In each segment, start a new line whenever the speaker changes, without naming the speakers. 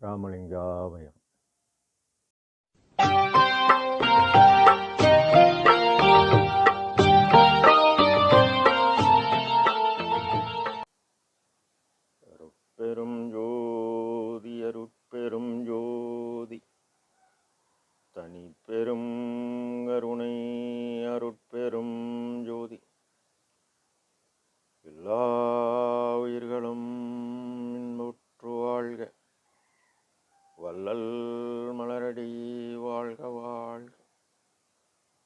ராமலிங்காபயம் அருட்பெரும்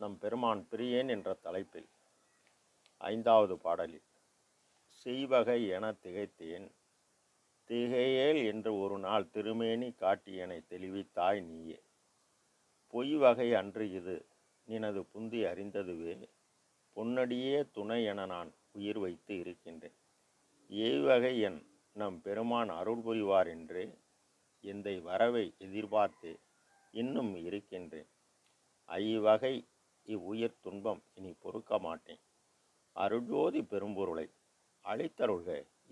நம் பெருமான் பிரியேன் என்ற தலைப்பில் ஐந்தாவது பாடலில் செய்வகை என திகைத்தேன் திகையேல் என்று ஒரு நாள் திருமேனி காட்டியனை தெளிவித்தாய் நீயே. பொய் வகை அன்று இது நினது புந்தி அறிந்ததுவே பொன்னடியே துணை என நான் உயிர் வைத்து இருக்கின்றேன். ஏய்வகை என் நம் பெருமான் அருள் புரிவார் என்று எந்தை வரவை எதிர்பார்த்து இன்னும் இருக்கின்றேன். ஐவகை இவ்வுயிர் துன்பம் இனி பொறுக்க மாட்டேன். அருள்ஜோதி பெரும்பொருளை அழித்தருள்க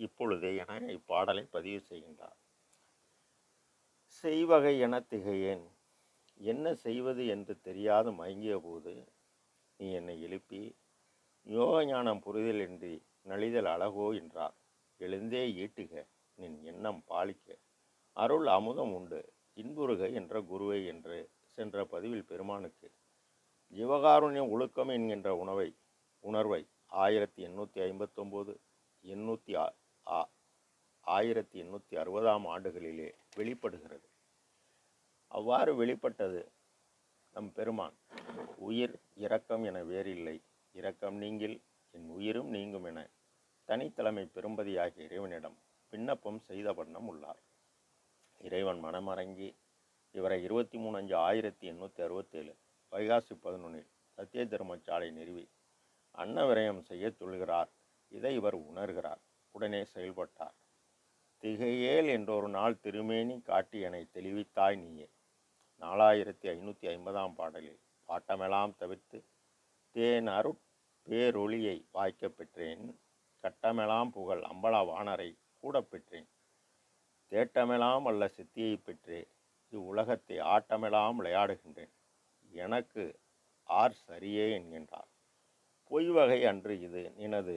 இப்பொழுதே என இப்பாடலை பதிவு செய்கின்றார். செய்வகை என திகையேன் என்ன செய்வது என்று தெரியாது மயங்கிய போது நீ என்னை எழுப்பி யோக ஞானம் புரிதல் என்று நலிதல் அழகோ என்றார். எழுந்தே ஈட்டுக நின் எண்ணம் பாலிக்க. அருள் அமுதம் உண்டு இன்புறுக என்ற குருவை என்று சென்ற பதிவில் பெருமானுக்கு ஜீவகாருண்யம் ஒழுக்கம் என்கின்ற உணவை உணர்வை ஆயிரத்தி எண்ணூற்றி ஐம்பத்தொம்போது எண்ணூற்றி ஆயிரத்தி எண்ணூற்றி அறுபதாம் ஆண்டுகளிலே வெளிப்படுகிறது. அவ்வாறு வெளிப்பட்டது நம் பெருமான். உயிர் இரக்கம் என வேறில்லை. இரக்கம் நீங்கில் என் உயிரும் நீங்கும் என தனித்தலைமை பெரும்பதியாகிய இறைவனிடம் விண்ணப்பம் செய்த வண்ணம் உள்ளார். இறைவன் மனமறங்கி இவரை இருபத்தி மூணு அஞ்சு ஆயிரத்தி எண்ணூற்றி அறுபத்தேழு வைகாசி பதினொன்றில் சத்திய தர்மசாலை நிறுவி அன்ன விரயம் செய்ய சொல்கிறார். இதை இவர் உணர்கிறார். உடனே செயல்பட்டார். திகையேல் என்றொரு நாள் திருமேனி காட்டி என தெளிவித்தாய் நீயே. நாலாயிரத்தி ஐநூற்றி ஐம்பதாம் பாடலில் பாட்டமெல்லாம் தவிர்த்து தேன் அருட் பேரொளியை வாய்க்க பெற்றேன். கட்டமெல்லாம் புகழ் அம்பலா வானரை கூட பெற்றேன். தேட்டமெல்லாம் அல்ல சித்தியை பெற்றே. இவ்வுலகத்தை ஆட்டமெல்லாம் விளையாடுகின்றேன். எனக்கு ஆர் சரியே என்கின்றார். பொய் வகை அன்று இது. நினது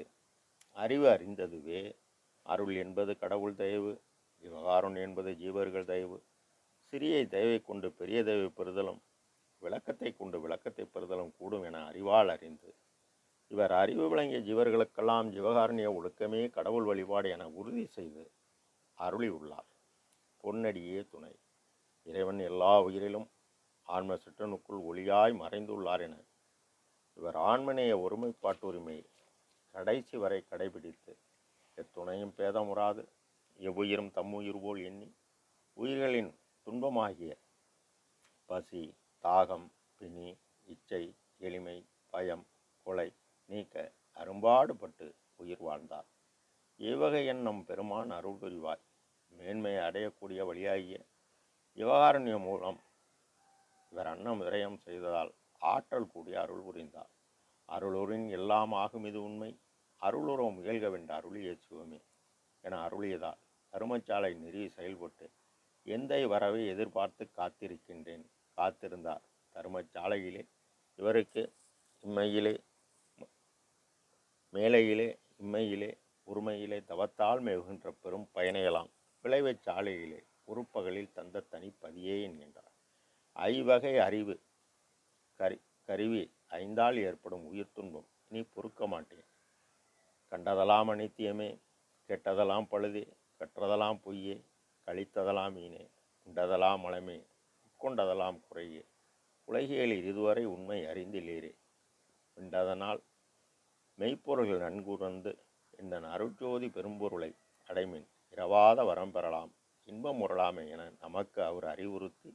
அறிவு அறிந்ததுவே. அருள் என்பது கடவுள் தயவு விவகாரம் என்பது ஜீவர்கள் தயவு. சிறிய தயவை கொண்டு பெரிய தயவை பெறுதலும் விளக்கத்தை கொண்டு விளக்கத்தை பெறுதலும் கூடும் என அறிவால் அறிந்து. இவர் அறிவு விளங்கிய ஜீவர்களுக்கெல்லாம் ஜீவகாரணிய ஒழுக்கமே கடவுள் வழிபாடு என உறுதி செய்து அருளி உள்ளார் பொன்னடியே துணை. இறைவன் எல்லா உயிரிலும் ஆன்ம சிற்றனுக்குள் ஒளியாய் மறைந்துள்ளார் என. இவர் ஆண்மனைய ஒருமைப்பாட்டுரிமையை கடைசி வரை கடைபிடித்து எத்துணையும் பேதமுறாது எவ்வுயிரும் தம்முயிர் போல் எண்ணி உயிர்களின் துன்பமாகிய பசி தாகம் பிணி இச்சை எளிமை பயம் கொலை நீக்க அரும்பாடுபட்டு உயிர் வாழ்ந்தார். இவ்வகை எண்ணம் பெருமான் அருள் புரிவாய். மேன்மையை அடையக்கூடிய வழியாகிய விவகாரண்யம் மூலம் இவர் அன்னம் விரயம் செய்ததால் ஆற்றல் கூடிய அருள் புரிந்தார். அருளூரின் எல்லாம் ஆகும் இது உண்மை. அருளுறவு முயல்க வேண்ட அருளிய சிவமே என அருளியதால் தருமச்சாலை நெறி செயல்பட்டு எந்தை வரவை எதிர்பார்த்து காத்திருக்கின்றேன். காத்திருந்தார் தருமச்சாலையிலே. இவருக்கு இம்மையிலே மேலையிலே இம்மையிலே உரிமையிலே தவத்தால் மேவுகின்ற பெரும் பயனையெல்லாம் விளைவைச் சாலையிலே உறுப்பகலில் தந்த தனிப்பதியே என்கின்றார். ஐவகை அறிவு. கரி கருவி ஐந்தால் ஏற்படும் உயிர் துன்பம். இனி பொறுக்க மாட்டேன். கண்டதெல்லாம் அனித்தியமே கெட்டதெல்லாம் பழுதே கற்றதெல்லாம் பொய்யே கழித்ததெல்லாம் மீனே உண்டதெல்லாம் மலமே உட்கொண்டதெல்லாம் குறையே. உலகியலில் இதுவரை உண்மை அறிந்திலேரே. உண்டதனால் மெய்ப்பொருள்கள் நன்குணர்ந்து இந்த அருட்ஜோதி பெரும்பொருளை அடைமின் இரவாத வரம் பெறலாம். இன்பம் உறலாமே என நமக்கு அவர் அறிவுறுத்தி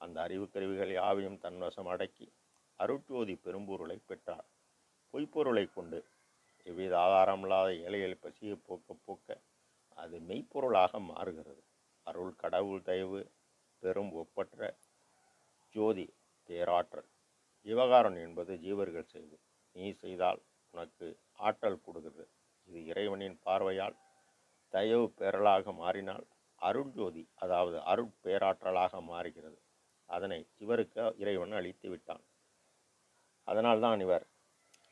அந்த அறிவுக்கருவிகள் யாவையும் தன்வசம் அடக்கி அருட்ஜோதி பெரும்பொருளை பெற்றார். பொய்ப்பொருளை கொண்டு எவ்வித ஆதாரமில்லாத ஏழைகள் பசியை போக்க போக்க அது மெய்ப்பொருளாக மாறுகிறது. அருள் கடவுள் தயவு பெரும் ஒப்பற்ற ஜோதி பேராற்றல். ஜீவகாரன் என்பது ஜீவர்கள் செய்து நீ செய்தால் உனக்கு ஆற்றல் கொடுக்கிறது. இது இறைவனின் பார்வையால் தயவு பேரலாக மாறினால் அருட்ஜோதி அதாவது அருட்பேராற்றலாக மாறுகிறது. அதனை இவருக்கு இறைவன் அளித்து விட்டான். அதனால்தான் இவர்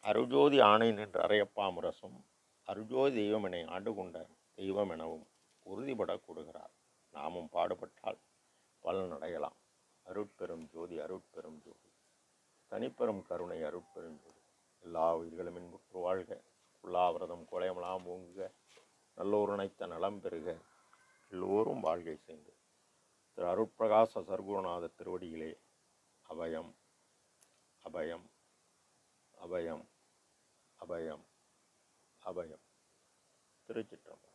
அருஜோதி ஆணை நின்ற அறையப்பாமுரசும் அருஜோதி தெய்வம் என ஆண்டு கொண்ட தெய்வம் எனவும் உறுதிபட கூடுகிறார் நாமும் பாடுபட்டால் பலன் அடையலாம். அருட்பெரும் ஜோதி அருட்பெரும் ஜோதி. தனிப்பெரும் கருணை அருட்பெரும் ஜோதி. எல்லா உயிர்களும் இன்புற்று வாழ்க. உள்ளாவிரதம் கொலையமலாம் ஓங்குக. நல்லோர் நலம் பெறுக. எல்லோரும் வாழ்கை செய்து. திரு அருட்பிரகாச சர்க்குருநாத திருவடிகளே அபயம் அபயம் அபயம் அபயம் அபயம். திருச்சிற்றம்பலம்.